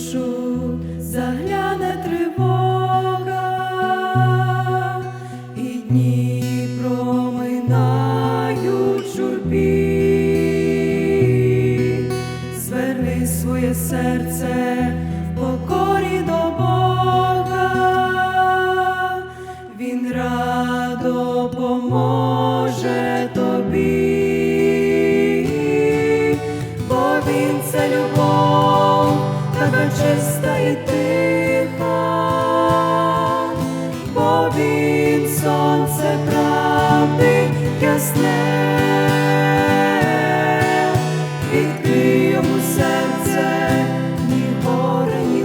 душу загляне тривога, і дні проминають журбі, зверни своє серце. чиста і тиха, бо він сонце правди ясне, відкрий йому серце, ні горе, ні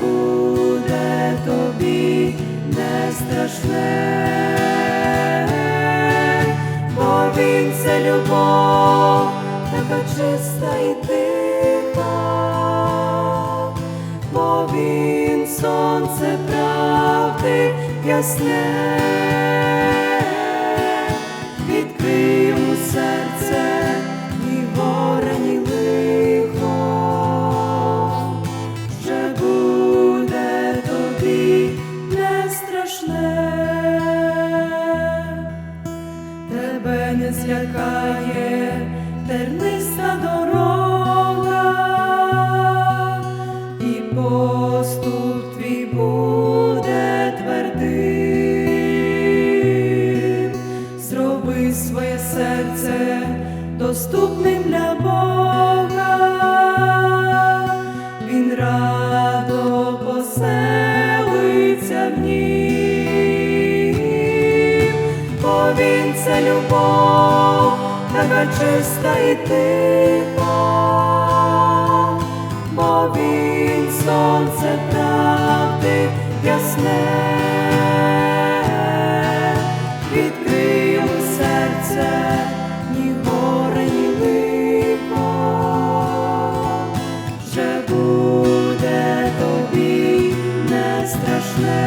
буде тобі не страшне, бо він це любов чиста і тиха, бо він сонце правди ясне, відкрий йому серце, ні горе, лихо, вже буде тобі не страшне, тебе не злякає терниста дорога, і поступ твій буде твердим, зроби своє серце доступним для Бога, Він радо поселиться в нім, бо він це любов, така чиста і тиха, бо він сонце правди ясне, відкрий серце, ні горе, ні лихо, буде тобі не страшне,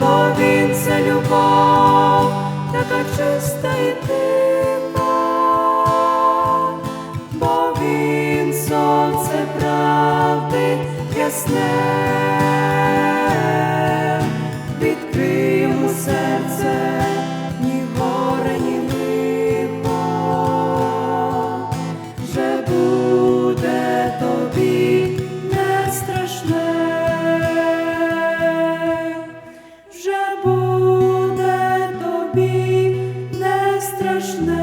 бо він це любов, Вода чиста і він сонце правди ясне, відкрив у серце. Вічна